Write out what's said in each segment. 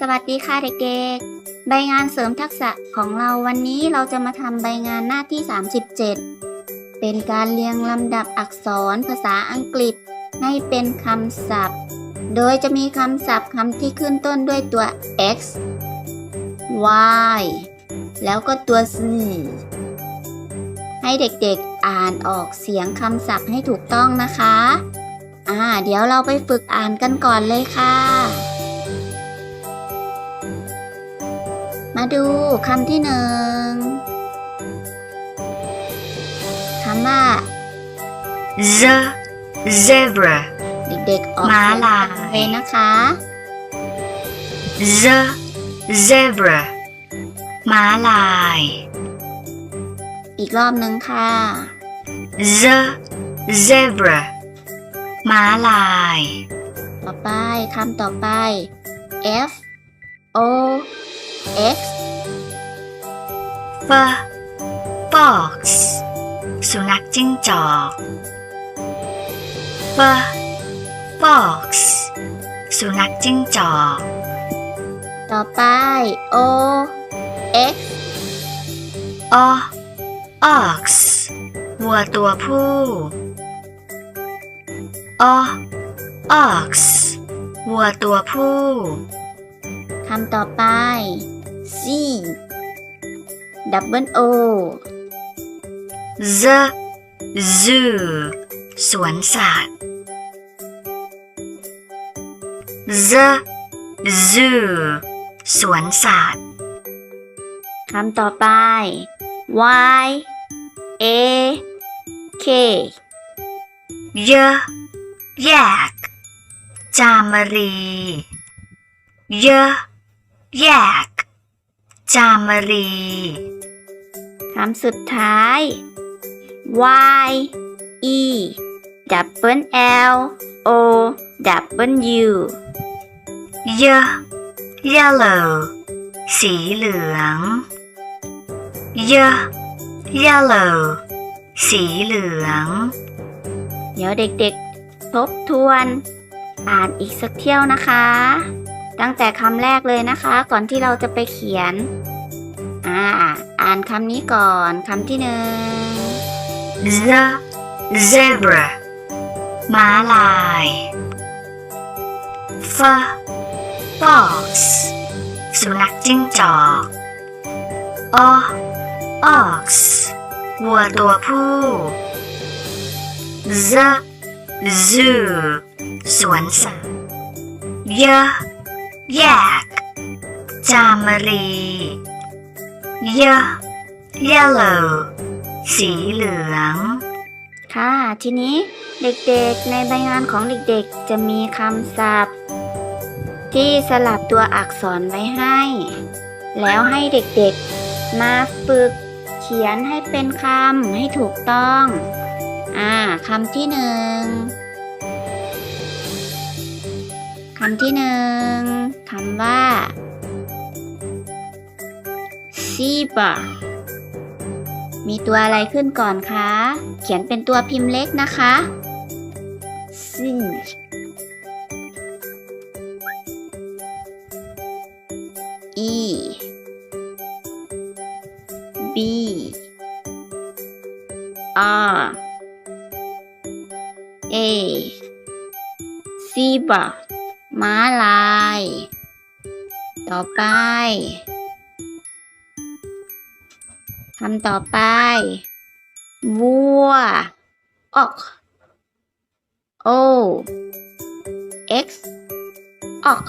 สวัสดีค่ะเด็กๆ ใบงานเสริมทักษะของเราวันนี้เราจะมาทำใบงานหน้าที่ 37 เป็นการเรียงลำดับอักษรภาษาอังกฤษ ให้เป็นคำศัพท์ โดยจะมีคำศัพท์คำที่ขึ้นต้นด้วยตัว x y แล้วก็ตัว z ให้เด็กๆอ่านออกเสียงคำศัพท์ให้ถูกต้องนะคะ อ่า เดี๋ยวเราไปฝึกอ่านกันก่อนเลยค่ะ มาดูคำที่หนึ่งคำว่า the zebra เด็กๆออกม้าลายเสีงตมเลยนะคะ the zebra ม้าลาย อีกรอบหนึ่งค่ะ the zebra ม้าลาย ต่อไปคำต่อไป F O X f fox สุนัขจิ้งจอก f fox สุนัขจิ้งจอก ต่อไป O X o ox วัวตัวผู้ o ox วัวตัวผู้ คำต่อไป C Double O the zoo สวนสัตว์ the zoo สวนสัตว์คำต่อไป Y A K เยอะแยก จามรี เยอะ แยก จามรี คำสุดท้าย Y E double L O double U เย yellow สีเหลืองเย yellow สีเหลือง เดี๋ยวเด็กๆ ทบทวน อ่านอีกสักเที่ยวนะคะ ตั้งแต่คำแรกเลยนะคะ ก่อนที่เราจะไปเขียน อ่า อ่านคำนี้ก่อนคำที่หนึ่ง the zebra ม้าลาย f fox สุนัขจิ้งจอก o ox วัวตัวผู้ the zoo สวนสัตว์เยอะ แยก จามรี เยอะ yellow สีเหลือง ค่ะ ทีนี้เด็กๆในใบงานของเด็กๆ จะมีคำศัพท์ ที่สลับตัวอักษรไว้ให้ แล้วให้เด็กๆ มาฝึกเขียนให้เป็นคำให้ถูกต้อง อ่าคำที่หนึ่ง คำที่หนึ่งคำว่า zebra มีตัวอะไรขึ้นก่อนคะ เขียนเป็นตัวพิมพ์เล็กนะคะ C E B R A zebra ม้าลาย ต่อไปคำต่อไป วัวออก O X ออก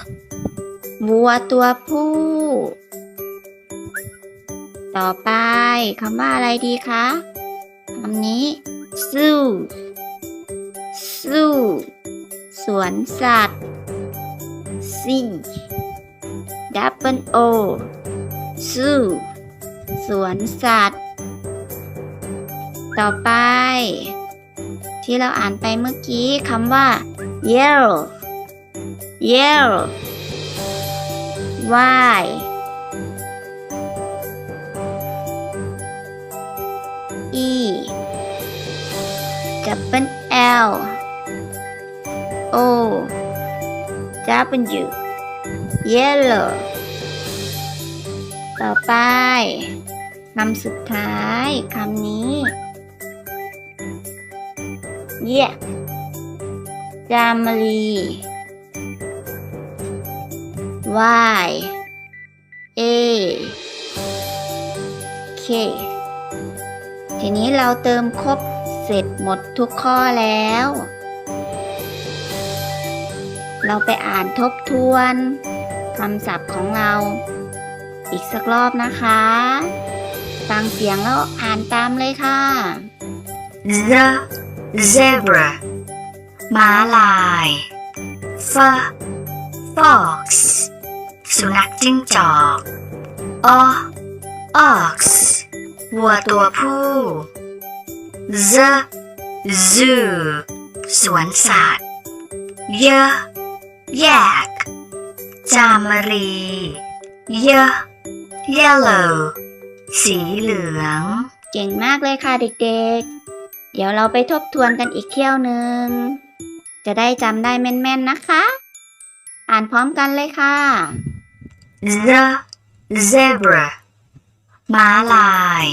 วัวตัวผู้ ต่อไปคำว่าอะไรดีคะคำนี้ zoo zoo สวนสัตว์ C double O zoo สวนสัตว์ ต่อไป ที่เราอ่านไปเมื่อกี้คำว่า yellow yellow y e double l o w yellow ต่อไปคำสุดท้ายคำนี้ yeah จามรี y a k ทีนี้เราเติมครบเสร็จหมดทุกข้อแล้ว เราไปอ่านทบทวน คำศัพท์ของเรา อีกสักรอบนะคะ ฟังเสียงแล้วอ่านตามเลยค่ะ the zebra ม้าลาย f fox สุนัขจิ้งจอก o ox วัวตัวผู้ the zoo สวนสัตว์ y yak จามรี y yellow สีเหลือง เก่งมากเลยค่ะเด็กๆ เดี๋ยวเราไปทบทวนกันอีกเที่ยวหนึ่ง จะได้จำได้แม่นๆนะคะ อ่านพร้อมกันเลยค่ะ the zebra ม้าลาย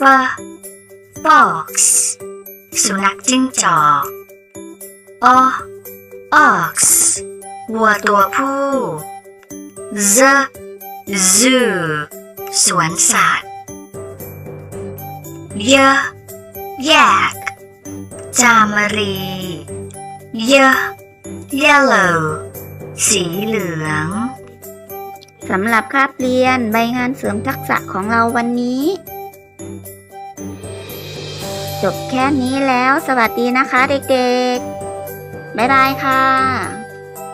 f fox สุนัขจิ้งจอก o ox วัวตัวผู้ the zoo สวนสัตว์ y yak จามรี y yellow สีเหลืองสำหรับคาบเรียนใบงานเสริมทักษะของเราวันนี้ จบแค่นี้แล้วสวัสดีนะคะเด็กๆ บ๊ายบายค่ะ